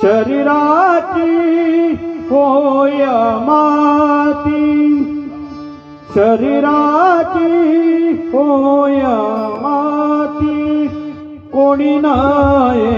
શરીરાતી હોય માતી શરીરાતી હોય માતી કોણી નાય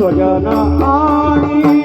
খোলো না আনি